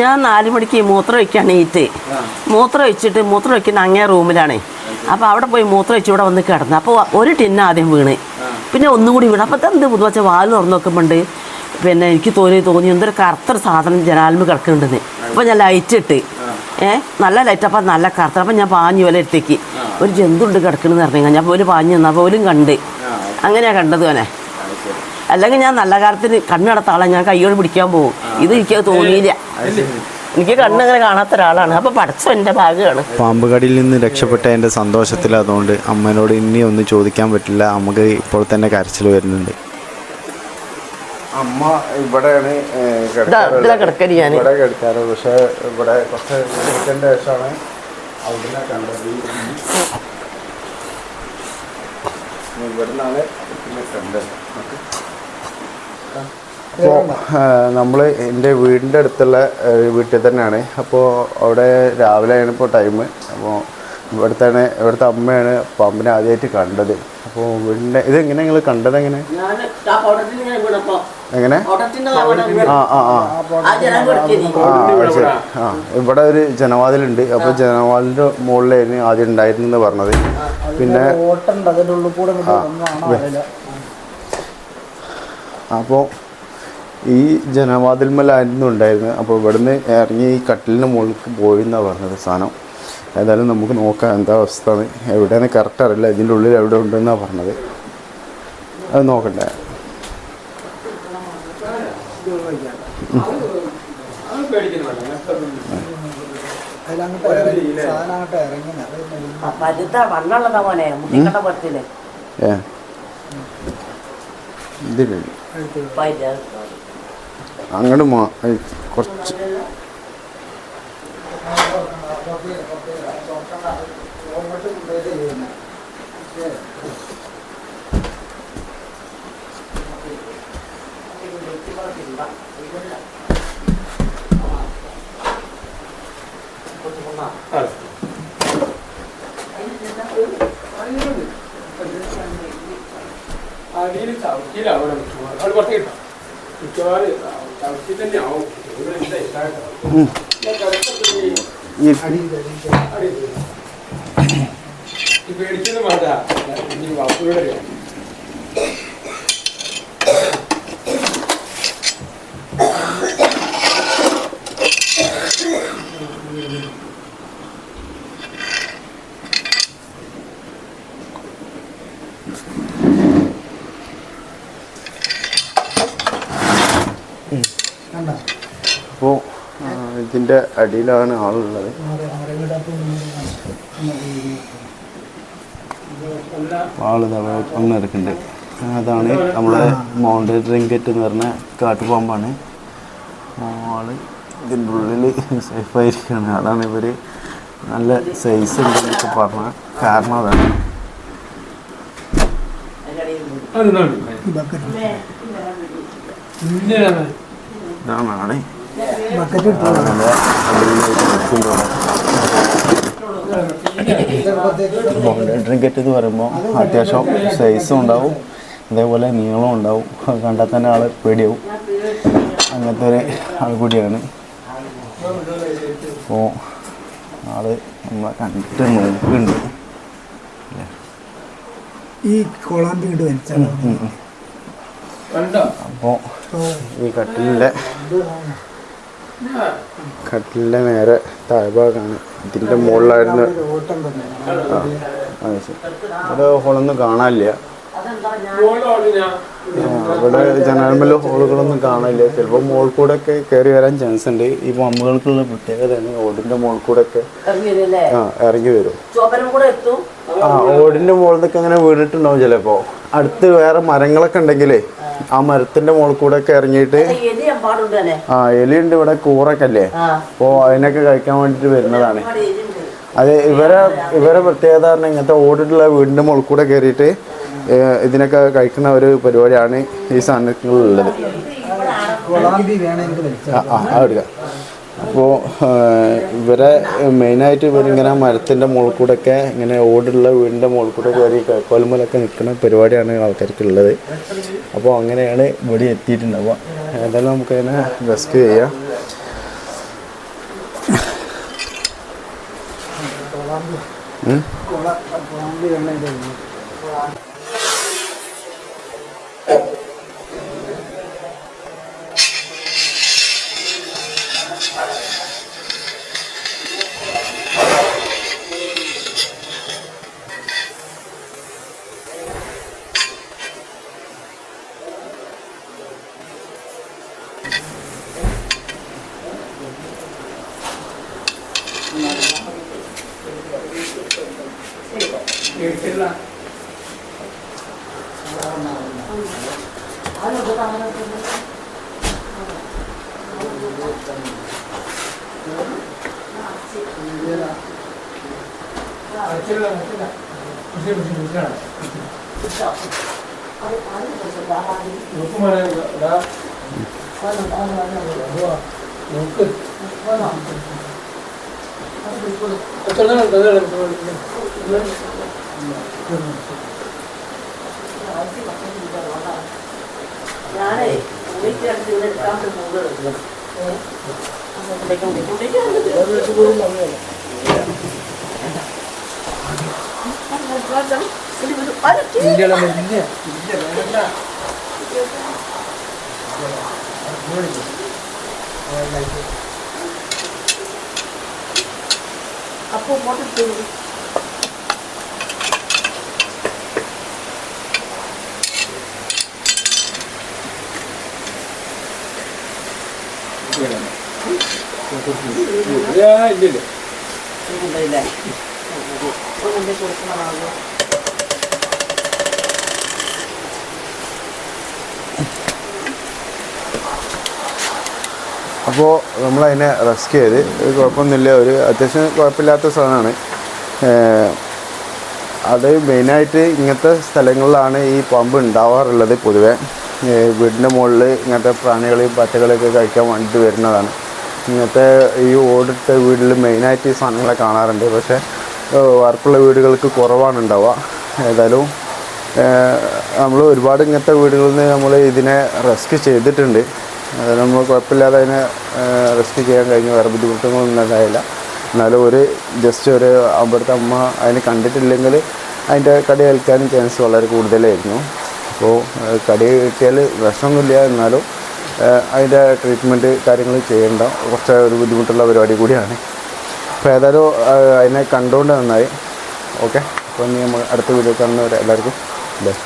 ഞാൻ നാല് മണിക്ക് മൂത്രം ഒഴിക്കാൻ ഈറ്റ് മൂത്രം ഒഴിച്ചിട്ട് മൂത്രം ഒഴിക്കുന്ന അങ്ങേ റൂമിലാണേ. അപ്പോൾ അവിടെ പോയി മൂത്രം ഒഴിച്ച് ഇവിടെ വന്ന് കിടന്നു. അപ്പോൾ ഒരു ടിന്ന് ആദ്യം വീണ്. പിന്നെ ഒന്നും കൂടി വീണ്. അപ്പോൾ എന്ത് പുതു വെച്ചാൽ വാൽ തുറന്നു നോക്കുമ്പോണ്ട്. പിന്നെ എനിക്ക് തോന്നി തോന്നി എന്തൊരു കറുത്തൊരു സാധനം ജനാലിമ കിടക്കുന്നുണ്ടെന്ന്. അപ്പോൾ ഞാൻ ലൈറ്റ് ഇട്ട്. ഏഹ് നല്ല ലൈറ്റ് അപ്പം നല്ല കറുത്ത. അപ്പം ഞാൻ പാഞ്ഞു പോലെ എടുത്തേക്ക് ഒരു ജന്തുണ്ട് കിടക്കണെന്ന് പറഞ്ഞു ഞാൻ പോലും പാഞ്ഞു നിന്നാ. പോലും കണ്ട്. അങ്ങനെയാണ് കണ്ടത് അവനെ. അല്ലെങ്കിൽ ഞാൻ നല്ല കാലത്തിന് കണ്ണടത്ത ആളെ ഞാൻ കൈയോട് പിടിക്കാൻ പോകും ഇത് എനിക്ക് തോന്നിയില്ല. എനിക്ക് കണ്ണങ്ങനെ കാണാത്ത ഒരാളാണ്. അപ്പൊ പഠിച്ചു എന്റെ ഭാഗമാണ്. പാമ്പുകടിയിൽ നിന്ന് രക്ഷപ്പെട്ട എന്റെ സന്തോഷത്തിൽ അതുകൊണ്ട് അമ്മനോട് ഇനി ഒന്നും ചോദിക്കാൻ പറ്റില്ല. അമ്മയ്ക്ക് ഇപ്പോൾ തന്നെ കരച്ചിൽ വരുന്നുണ്ട്. അമ്മ ഇവിടെയാണ് കിടക്കരി ഞാൻ. ഇവിടെ കിടക്കാറ്. പക്ഷേ ഇവിടെ കുറച്ച് കിടക്കേണ്ട ശേഷമാണ് അവിടെ കണ്ടത്. അപ്പോൾ നമ്മൾ എന്റെ വീടിന്റെ അടുത്തുള്ള വീട്ടിൽ തന്നെയാണ്. അപ്പോൾ അവിടെ രാവിലെയാണ് ഇപ്പോൾ ടൈം അപ്പോൾ ഇവിടുത്തെ ഇവിടുത്തെ അമ്മയാണ് പാമ്പിനെ ആദ്യമായിട്ട് കണ്ടത്. അപ്പോൾ വീടിന്റെ ഇതെങ്ങനെ നിങ്ങൾ കണ്ടത് എങ്ങനെ? എങ്ങനെ ആ ആ ആ ആ അത് ശരി ആ ഇവിടെ ഒരു ജനവാതിലുണ്ട് അപ്പോൾ ജനവാതിലിന്റെ മുകളിലായിരുന്നു ആദ്യം ഉണ്ടായിരുന്നെന്ന് പറഞ്ഞത് പിന്നെ അപ്പോൾ ഈ ജനവാതിൽമലായിരുന്നു ഉണ്ടായിരുന്നത് അപ്പോൾ ഇവിടുന്ന് ഇറങ്ങി ഈ കട്ടിലിന്റെ മുകളിലേക്ക് പോയി എന്നാണ് പറഞ്ഞത് സാധനം ഏതായാലും നമുക്ക് നോക്കാം എന്താ അവസ്ഥ എന്ന് എവിടെയാണ് കറക്റ്റ് അറിയില്ല ഇതിന്റെ ഉള്ളിൽ എവിടെ ഉണ്ടെന്നാണ് പറഞ്ഞത് അത് നോക്കണ്ടേ അങ്ങോട്ട് വണ്ണുള്ളതാ മോനെ മുട്ടിക്കണ്ട പറ്റില്ലേ ഏ ഇതില്ല അങ്ങോട്ട് മാ കുറച്ച് അടിയിൽ ചവിട്ടിയിലാവണം അത് കുറച്ച് കിട്ടാം. മിക്കവാറും ചവിട്ടി തന്നെ ആവും. പേടിച്ചൊന്നും വേണ്ട ഇനി അപ്പോൾ ഇതിന്റെ അടിയിലാണ് ആളുള്ളത്. ആൾ ഒന്ന് എടുക്കുന്നുണ്ട് അതാണ് നമ്മുടെ മൗണ്ടൻ റിങ്കറ്റ് എന്ന് പറഞ്ഞ കാട്ടുപാമ്പാണ്. ആൾ ഇതിന്റെ ഉള്ളിൽ സേഫായിരിക്കുകയാണ് അതാണ് ഇവർ നല്ല സൈസ് ഉണ്ടെന്നൊക്കെ പറഞ്ഞ കാരണം അതാണ്. ഇതാണ് ട്രിങ്കറ്റ് എന്ന് പറയുമ്പോൾ അത്യാവശ്യം സൈസും ഉണ്ടാവും. അതേപോലെ നീളവും ഉണ്ടാവും. അത് കണ്ടാൽ തന്നെ ആൾ പേടിയാവും. അങ്ങനത്തെ ഒരു ആൾ കൂടിയാണ്. അപ്പോൾ ആൾ നമ്മളെ കണ്ടിട്ട് നോക്കുന്നുണ്ട്. ഈ കൊളാമ്പി ഇട്ട് വലിച്ചാണ് കണ്ടോ? അപ്പോൾ ഈ കട്ടിലിന്റെ കട്ടിലിന്റെ നേരെ താഴ്ഭാഗമാണ് ഇതിന്റെ മുകളിലായിരുന്നു. ആ അതെ ശരി. ഇവിടെ ഹോളൊന്നും കാണാനില്ല. ഇവിടെ ജനാൽമല ഹോളുകളൊന്നും കാണില്ല ചിലപ്പോൾ മോൾ കൂടെ ഒക്കെ കയറി വരാൻ ചാൻസ് ഉണ്ട്. ഈ പമ്പുകൾക്കുള്ള പ്രത്യേകതയാണ് ഓടിന്റെ മോൾ കൂടെ ഒക്കെ ആ ഇറങ്ങി വരും. ആ ഓടിന്റെ മുകളിലൊക്കെ അങ്ങനെ വീണിട്ടുണ്ടാവും ചിലപ്പോ അടുത്ത് വേറെ മരങ്ങളൊക്കെ ഉണ്ടെങ്കിലേ ആ മരത്തിന്റെ മുകളിൽ കൂടെ ഒക്കെ ഇറങ്ങിയിട്ട് ആ എലിയുണ്ട് ഇവിടെ കൂറൊക്കെ അല്ലേ അപ്പോ അതിനൊക്കെ കഴിക്കാൻ വേണ്ടിട്ട് വരുന്നതാണ് അതെ ഇവരെ ഇവരെ പ്രത്യേകത പറഞ്ഞാൽ ഇങ്ങനത്തെ ഓടിട്ടുള്ള വീടിന്റെ മുകളിൽ കൂടെ കയറിയിട്ട് ഇതിനൊക്കെ കഴിക്കുന്ന ഒരു പരിപാടിയാണ് ഈ സാധനങ്ങളിലുള്ളത് ആ ആ എടുക്കാം അപ്പോൾ ഇവരെ മെയിനായിട്ട് ഇവരിങ്ങനെ മരത്തിന്റെ മുകളിൽ കൂടെയൊക്കെ ഇങ്ങനെ ഓടുള്ള വീടിന്റെ മുകളിൽ കൂടെ കയറി കോൽമലൊക്കെ നിൽക്കുന്ന പരിപാടിയാണ് ആൾക്കാർക്കുള്ളത്. അപ്പോൾ അങ്ങനെയാണ് ഇവിടെ എത്തിയിട്ടുണ്ടാവുക ഏതായാലും നമുക്കതിനെ റെസ്ക്യൂ ചെയ്യാം. ഉം? 일라 아니 뭐가 하나 아, 찔러면 찔러. 무슨 무슨 무슨 하나. 그쵸. 아니, 아니, 무슨 나가니. 요뿐만 아니라, 나. 나는, 나는, 나는, 뭐야. 요 끝. 뭐야. 어쩌면, 어쩌면, 어쩌면. അപ്പൊ ഇങ്ങോട്ട് ഇല്ലല്ലേ കൊണ്ടുപോയില്ലേ കൊണ്ടുപോയി കൊടുക്കണമാകും അപ്പോൾ നമ്മളതിനെ ചെയ്ത് ഒരു കുഴപ്പമൊന്നുമില്ല ഒരു അത്യാവശ്യം കുഴപ്പമില്ലാത്ത സാധനമാണ്. അത് മെയിനായിട്ട് ഇങ്ങനത്തെ സ്ഥലങ്ങളിലാണ് ഈ പമ്പ് ഉണ്ടാവാറുള്ളത് പൊതുവേ. വീടിന്റെ മുകളിൽ ഇങ്ങനത്തെ പ്രാണികളെയും പച്ചകളെയൊക്കെ കഴിക്കാൻ വേണ്ടിയിട്ട് വരുന്നതാണ്. ഇങ്ങനത്തെ ഈ ഓടിട്ട വീട്ടിൽ മെയിനായിട്ട് ഈ സാധനങ്ങളെ കാണാറുണ്ട്. പക്ഷേ വർക്കുള്ള വീടുകൾക്ക് കുറവാണ് ഉണ്ടാവുക. ഏതായാലും നമ്മൾ ഒരുപാട് ഇങ്ങനത്തെ വീടുകളിൽ നിന്ന് നമ്മൾ ഇതിനെ റെസ്ക്യൂ ചെയ്തിട്ടുണ്ട്. നമ്മൾ കുഴപ്പമില്ലാതെ അതിനെ റെസ്ക്യൂ ചെയ്യാൻ കഴിഞ്ഞു വേറെ ബുദ്ധിമുട്ടുകളൊന്നും ഉണ്ടായില്ല. എന്നാലും ഒരു ജസ്റ്റ് ഒരു അവിടുത്തെ അമ്മ അതിനെ കണ്ടിട്ടില്ലെങ്കിൽ അതിന്റെ കടി ഏൽക്കാനും ചാൻസ് വളരെ കൂടുതലായിരുന്നു. അപ്പോൾ കടി കിട്ടിയാൽ വിഷമൊന്നുമില്ല എന്നാലും അതിന്റെ ട്രീറ്റ്മെന്റ് കാര്യങ്ങൾ ചെയ്യേണ്ട കുറച്ച് ഒരു ബുദ്ധിമുട്ടുള്ള പരിപാടി കൂടിയാണ്. അപ്പോൾ ഏതായാലും അതിനെ കണ്ടുകൊണ്ട് നന്നായി. ഓക്കെ? അപ്പോൾ ഇനി നമ്മൾ അടുത്ത വീഡിയോ കാണുന്നവരെ എല്ലാവർക്കും ബൈ.